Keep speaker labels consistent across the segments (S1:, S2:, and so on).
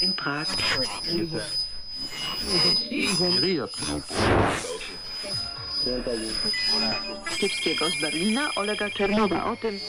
S1: In Prag. Kiepskiego z Berlina Olega Czernowa o tym,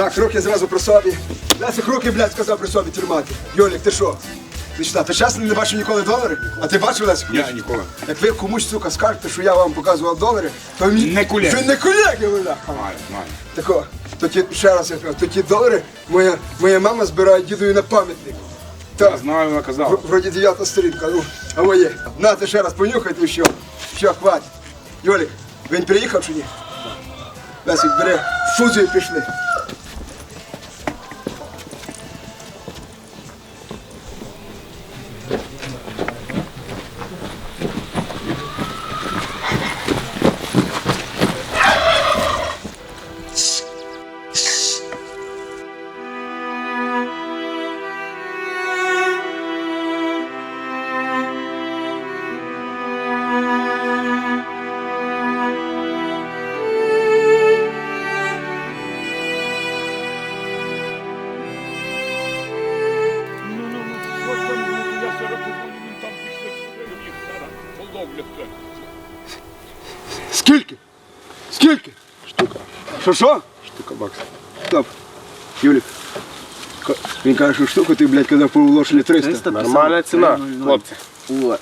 S2: Так, руки зразу при собі. Лесик, руки, блядь, сказав при собі тримати. Йолік, ти що? Ти ти чесно не бачив ніколи долари? А ти бачив, Лесик?
S3: Я ніколи.
S2: Як ви комусь, сука, скажете, що я вам показував долари, то мені...
S3: Не колеги.
S2: Ви не бля!
S3: Знаю, знаю.
S2: Тако, то ті, ще раз я кажу, то ті долари моя, моя мама збирає дідові на пам'ятник.
S3: Я знаю, вона
S2: В-
S3: казала.
S2: Вроді дев'ята сторінка. Ну, а моє. Нате ще раз понюхайте і що. Що, хватить. Йолік, він приїхав чи ні? Лесик, бери, фузію пішли.
S3: Що
S2: що?
S3: штука баксів.
S2: Стоп. Юлік. Він каже, що штуку ти, блядь, казав по Волошині 300.
S4: Нормальна ціна, хлопці.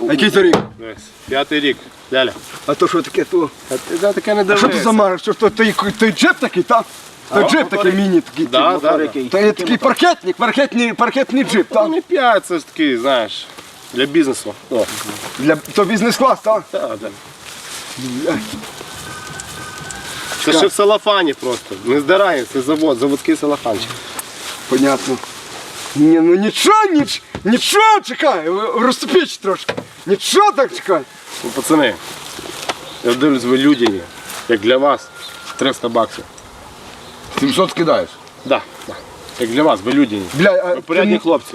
S2: А який це рік?
S4: Дивись, П'ятий рік. Ляля.
S2: А то що таке, то?
S4: А ти за таке не
S2: А що
S4: дивись.
S2: ти за марш? Що то той, той джип такий, так? Той джип такий міні такий.
S4: Да, да, да.
S2: То є такий паркетник, паркетний, паркетний джип,
S4: Та
S2: так?
S4: не п'ять, це ж такий, знаєш, для бізнесу. О,
S2: Для, то бізнес-клас, так?
S4: та, да. Це ще в салафані просто. Не здираємо, це завод, заводський салафанчик.
S2: Понятно. Ні, ну нічого, ніч, нічого, чекай, розступіть трошки. Нічого так чекай.
S4: Ну, пацани, я дивлюсь, ви людяні. Як для вас 300 баксів.
S3: 700 скидаєш.
S4: Да, да. Як для вас, ви людяні.
S2: Бля, а
S4: Ви порядні
S2: ти,
S4: хлопці.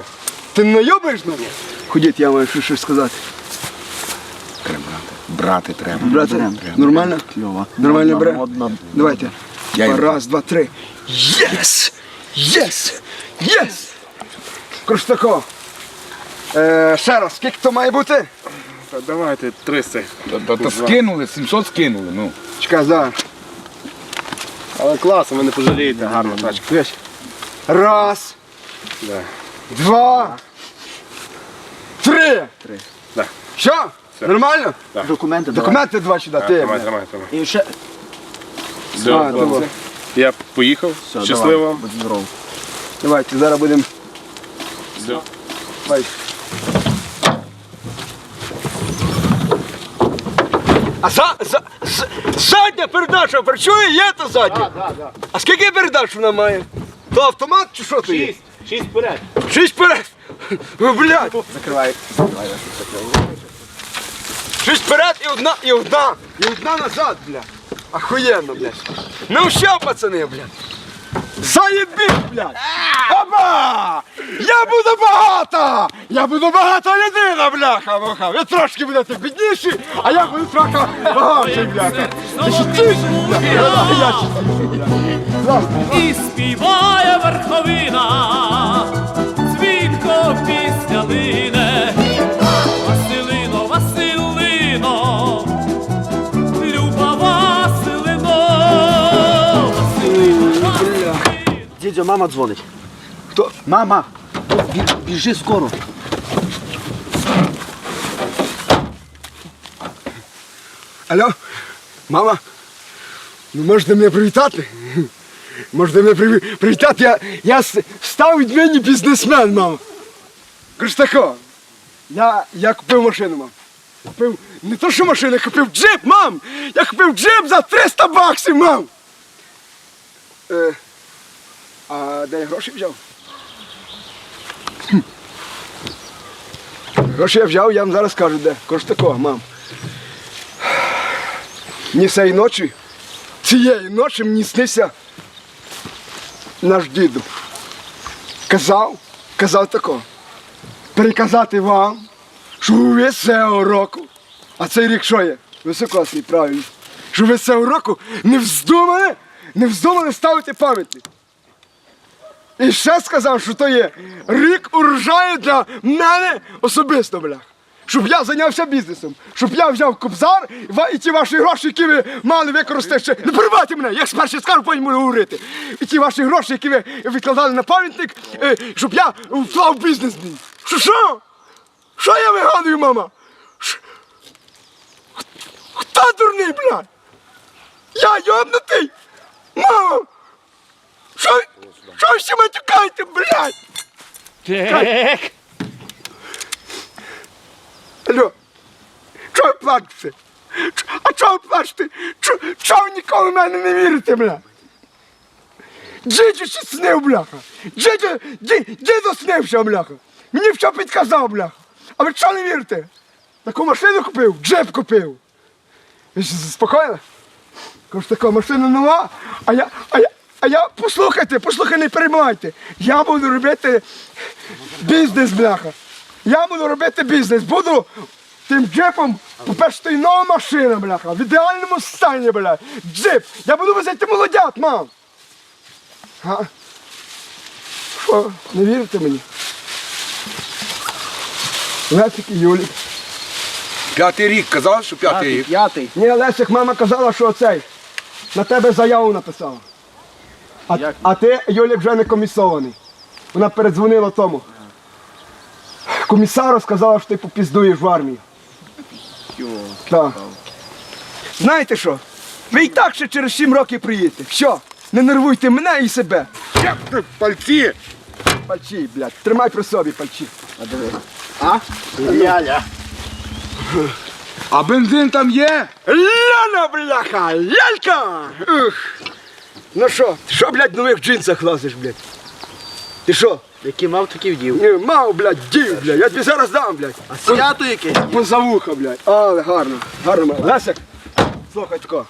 S2: ти не найобаєш мене? Ходіть, я маю щось сказати.
S3: Треба брати. Брати треба.
S2: Нормально?
S5: Кльово.
S2: Нормально, бре? Давайте.
S3: Я
S2: Раз, два, три. Єс! Єс! Єс! Коротше тако. Е, ще раз, скільки то має бути?
S4: Та давайте 300.
S3: То, то, то скинули, 700 скинули, ну.
S2: Чекай, зараз.
S4: Але класно, ви не пожалієте, гарна тачка.
S2: Раз,
S4: Да.
S2: два, три.
S5: Три.
S4: Да.
S2: Що?
S4: Все.
S2: Нормально?
S5: Документи давай.
S2: Документи два сюди, ти.
S4: Тримай, тримай, тримай.
S5: І ще...
S4: Все, хлопці.
S2: давай.
S4: Я поїхав.
S5: Все,
S4: Щасливо
S5: давай. Будь здоров.
S2: Давайте, зараз будемо.
S4: Все.
S2: Давай. А за, за, за, задня передача, працює, є та задня? А скільки передач вона має? То автомат чи що то є?
S4: Шість. Шість вперед.
S2: Шість вперед! Ви, блядь!
S5: Закривай.
S2: Шість вперед і одна, і одна, і одна назад, блядь. Охуєнно, блядь. Ну що, пацани, блядь? Заєбіть, блядь! Опа! Я буду багата! Я буду багата людина, бляха, муха. Ви трошки будете бідніші, а я буду трохи багатший, бляха. Ти ще ти, бляха. Я
S6: і співає верховина,
S5: Дідьо, мама дзвонить.
S2: Хто?
S5: Мама! Бі- Біжи скоро.
S2: Алло, мама, ну можете мене привітати? Можете мене приві- привітати? Я, я став від мене бізнесмен, мама. Кажу я, я купив машину, мам. Купив не то, що машину, я купив джип, мам! Я купив джип за 300 баксів, мам! Е, а де я гроші взяв? Гроші я взяв, я вам зараз скажу, де. Кож такого, мам. Мені цієї ночі, цієї ночі мені снився наш діду. Казав, казав тако. Переказати вам, що ви цього року, а цей рік що є? Високосний, правильно. Що ви цього року не вздумали, не вздумали ставити пам'ятник. І ще сказав, що то є рік урожаю для мене особисто, блях. Щоб я зайнявся бізнесом, щоб я взяв кобзар і ті ваші гроші, які ви мали використати ще. Не перебивайте мене, я спершу скажу, потім буду говорити. І ті ваші гроші, які ви відкладали на пам'ятник, е, щоб я вклав бізнес. блін. Що що? Що я вигадую, мама? Ш- Хто дурний, блядь? Я йобнутий? Мама! Що, що ви всі матюкаєте, блядь?
S3: Так.
S2: Алло, чого ви плачете? А чого ви плачете? Чо- Чого ви ніколи в мене не вірите, бля? Дідю ще снив, бляха. Дідю, ді- діду снився, бляха. Мені все підказав, бляха. А ви чого не вірите? Таку машину купив, джип купив. Ви що, заспокоїли? Кажу, така машина нова, а я, а я, а я, послухайте, послухайте, не переймайте. Я буду робити бізнес, бляха. Я буду робити бізнес. Буду тим джипом, по-перше, то й нова машина, бляха. В ідеальному стані, бля. Джип. Я буду возити молодят, мам. А? Що, не вірите мені? Лесик і Юлік.
S7: П'ятий рік казав, що п'ятий рік.
S5: П'ятий.
S2: Ні, Лесик, мама казала, що цей. На тебе заяву написала. А, а ти, Юлік, вже не комісований. Вона передзвонила тому. Комісару сказала, що ти попіздуєш в армію. Так. Знаєте що? Ви і так ще через 7 років приїдете. Що? Не нервуйте мене і себе.
S7: Як ти пальці?
S2: Пальчі, блядь, тримай при собі пальчі.
S7: А бензин там є?
S2: Ляна, бляха, лялька! Ух. Ну що, що, блядь, в нових джинсах лазиш, блядь? Ти що?
S5: Який мав, такий вдів.
S2: Ні, мав, блядь, дів, блядь, я тобі зараз дам, блядь.
S5: А свято якесь?
S2: Поза вуха, блядь. Але гарно, гарно. мав. Лесик, слухай тако.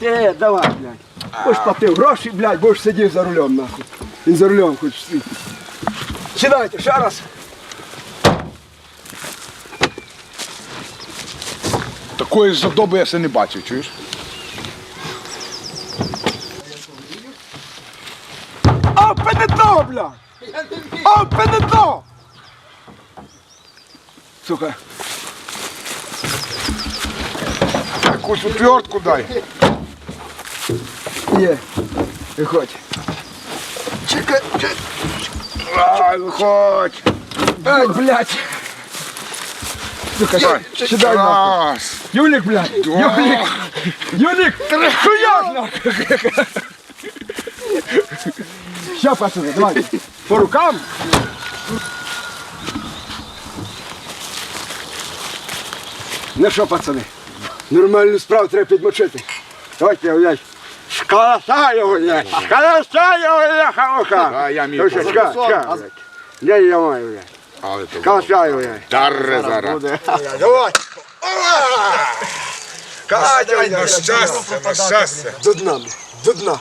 S2: Ти, давай, блядь. Будеш платив гроші, блядь, будеш сидів за рулем, нахуй. Він за рулем хоч світ. Сідайте, ще раз.
S7: Такої задоби я ще не бачив, чуєш?
S2: Open the door, блядь! Open the door! Сука,
S7: Якусь отвертку дай.
S2: є. Виходь. Чекай, чекай.
S7: Ай, виходь.
S2: Ай, блядь. Сука,
S7: Дай.
S2: сі- сідай нахуй.
S7: Раз.
S2: Юлік, блядь! Юлік! Юлік! Хуяк нахуй! Ща, пацани, давайте. По рукам. Ну що, пацани? Нормальну справу треба підмочити. Давайте, блядь. Шкаласа його, блядь! Шкаласа його, бляха-муха!
S7: А, я
S2: Ну що, чекай, чекай, блядь. Де я маю, блядь?
S7: Але то
S2: Шкаласа його, блядь.
S7: Дарре зараз.
S2: Давай! Катя,
S7: На щастя, на щастя.
S2: До дна, блядь, до дна.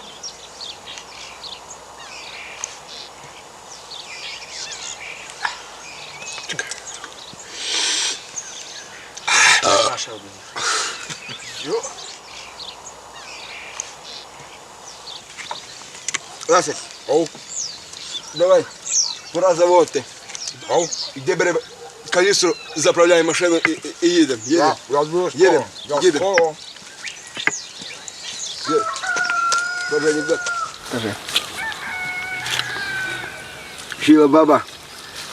S2: Ласик,
S7: Оу.
S2: давай, пора заводити.
S7: Оу.
S2: Іди бери каністру, заправляй машину і, і, і їдемо. Їдемо.
S7: Я буду
S2: Їдемо,
S7: скоро. Я
S2: їдемо.
S7: скоро.
S2: Боже, анекдот. Каже. Шила баба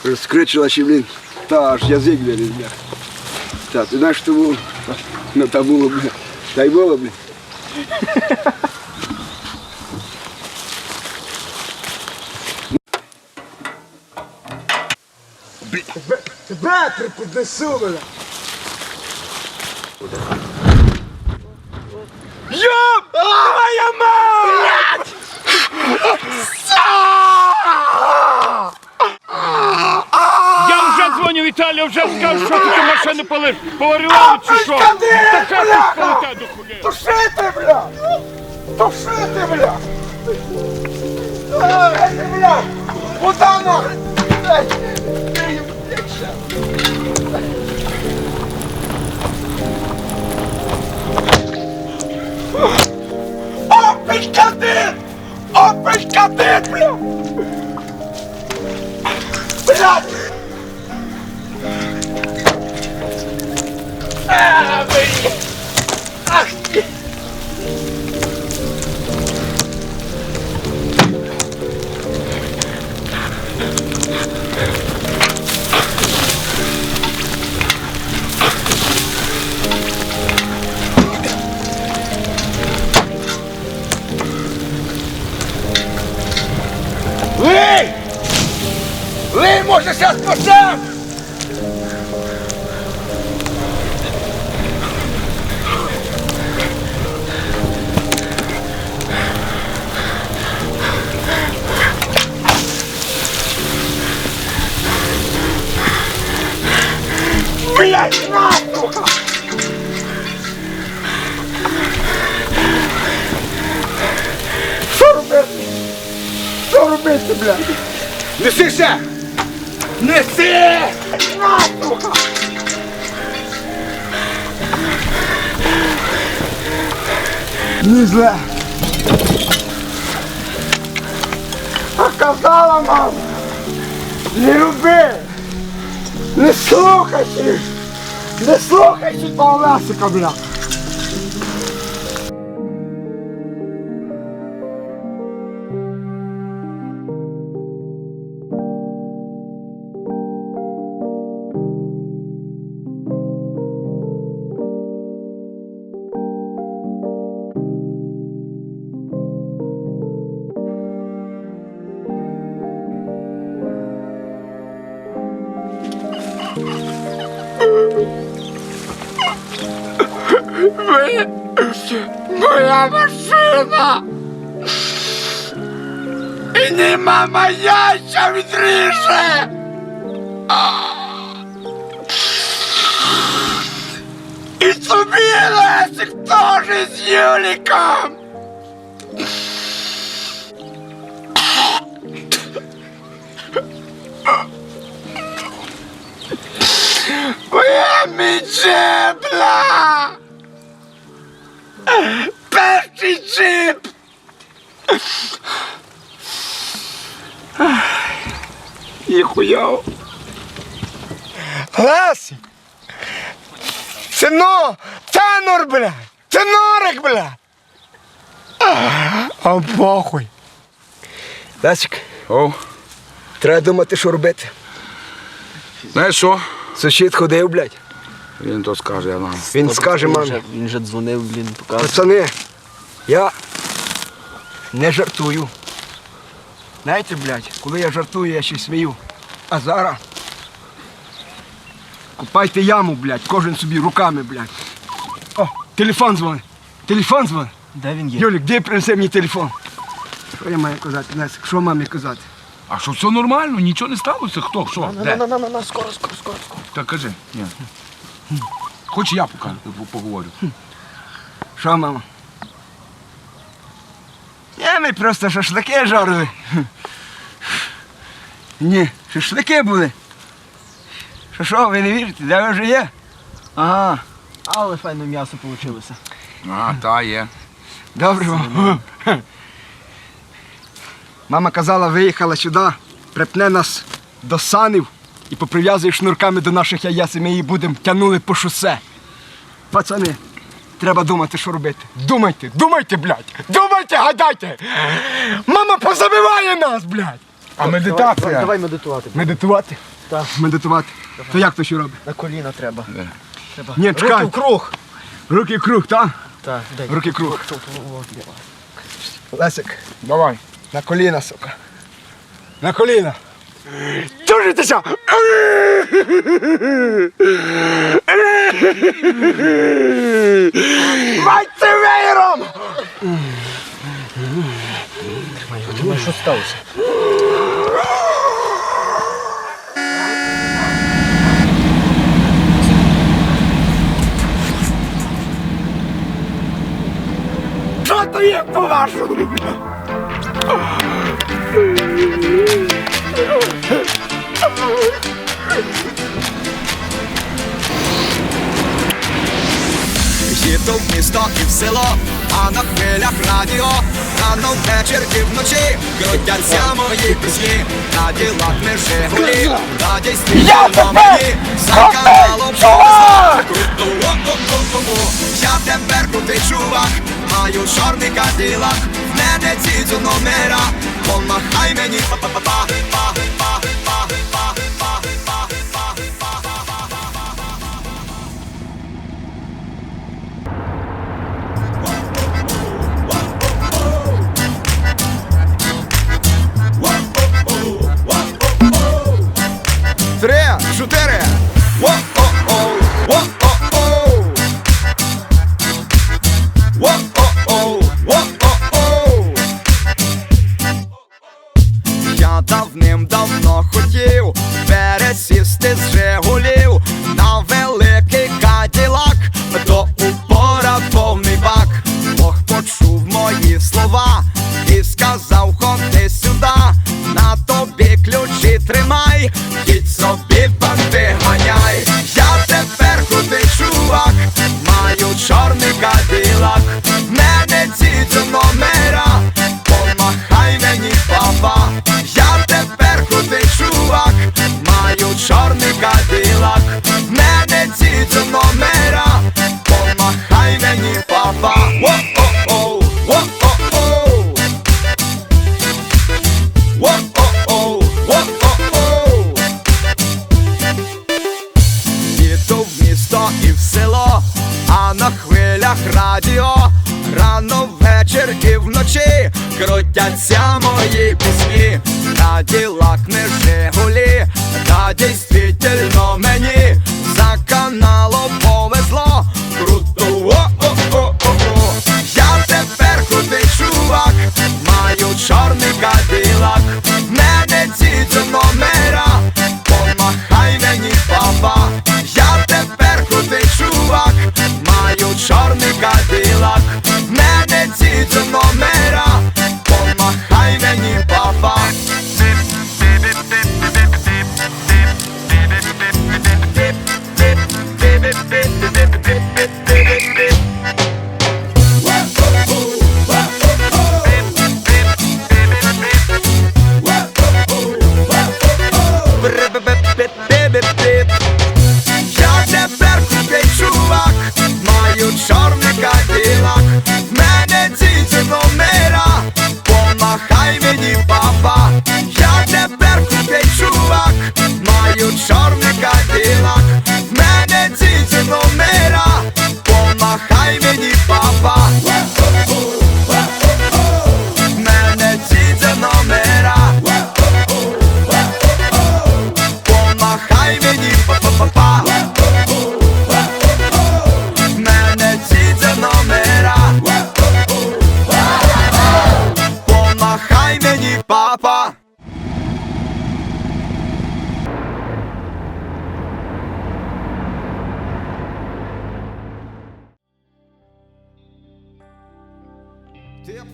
S2: розкричила ще, блін, та аж язик виліз, бля. Та, ти знаєш, що було? Ну, та було, бля. Та й було, бля. Тебе приподнесу, бля. Йоп! Твоя мать!
S3: Я вже дзвоню Віталію, вже скажу, що ти цю машину полив. Поварювали чи що? Така ти полетя до хуя.
S2: Тушити, бля! Тушити, бля! Ай, бля! Куда нахуй? Ай, Опять кадет! Опять кадет, бля! Блядь! Блядь? Неси ще! Неси! Сука! Не зле. А казала мама, не люби, не слухай їх, не слухай Лесика, бля. І нема моя, відріже! І тобі Лесик теж з Юліком! Моя міджебла! Перший джип! І хуяв. Лесі! Сино! Тенор, бля! Тенорик, бля! А похуй. Лесик,
S7: О,
S2: треба думати, що робити.
S7: знаєш що?
S2: Сусід ходив, блядь.
S7: Він то скаже, я вам.
S2: Він скаже мамі.
S5: він вже дзвонив, блін, показував.
S2: Пацани, я не жартую. Знаєте, блядь, коли я жартую, я ще й смію. А зараз купайте яму, блядь, кожен собі руками, блядь. О, телефон дзвонить. Телефон дзвонить.
S5: Де він є?
S2: Юлік, де принеси мені телефон? Що я маю казати, Несик? Що мамі казати?
S3: А що все нормально? Нічого не сталося? Хто? Що? Де?
S5: На, на, на, на, скоро, скоро, скоро, скоро.
S3: Так кажи. Ні. Хоч я покажу, поговорю.
S2: Що, мама? Ні, ми просто шашлики жарили. Ні, шашлики були. Що що, ви не вірите, де ви вже є? Ага,
S5: Але файне м'ясо вийшло.
S3: А, та є.
S2: добре. мама. Мама казала, виїхала сюди, припне нас до санів і поприв'язує шнурками до наших яєць, і ми її будемо тягнули по шосе. Пацани, треба думати, що робити. Думайте, думайте, блядь! Думайте, гадайте! Мама позабиває нас, блядь! А медитація?
S5: Давай медитувати.
S2: Медитувати?
S5: Так.
S2: Медитувати. То як то що робить?
S5: На коліна треба. треба.
S2: Ні,
S5: Руки в круг.
S2: Руки в круг, так?
S5: Так, дай.
S2: Руки в круг. Лесик,
S7: Давай.
S2: на коліна, сука. На коліна. Тужитеся! Мать ти веєром!
S5: тримай, що сталося?
S8: Місто і в село, а на хвилях радіо. Рано ввечір і вночі крутяться мої пісні. На ділах ми Жигулі, та дійсно мені За каналом Круто, о-о-о-о-о Я тепер крутий чувак Маю чорний каділак мене ці номера Помахай мені Три, во-о-о Во-о-о, во-о-о Я давним-давно хотів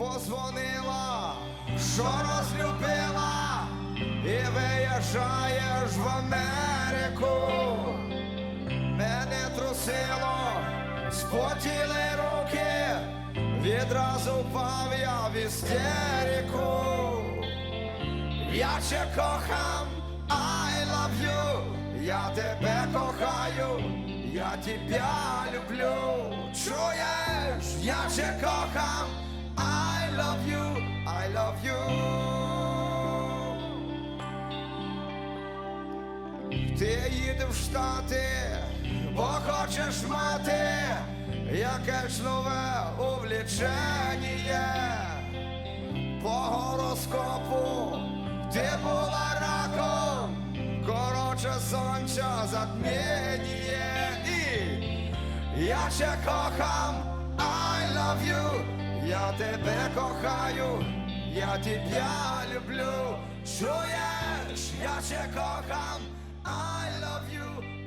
S8: позвонила, що розлюбила і виїжджаєш в Америку. Мене трусило, спотіли руки, відразу впав я в істерику. Я ще кохам, I love you, я тебе кохаю, я тебя люблю. Чуєш, я ще кохам, love you, I love you. Ти їдеш в Штати, бо хочеш мати якесь нове увлічення. По гороскопу ти була раком, короче сонця затміння і я cię kocham I love you Я тебе кохаю Я тебя люблю. Чуєш, я ще you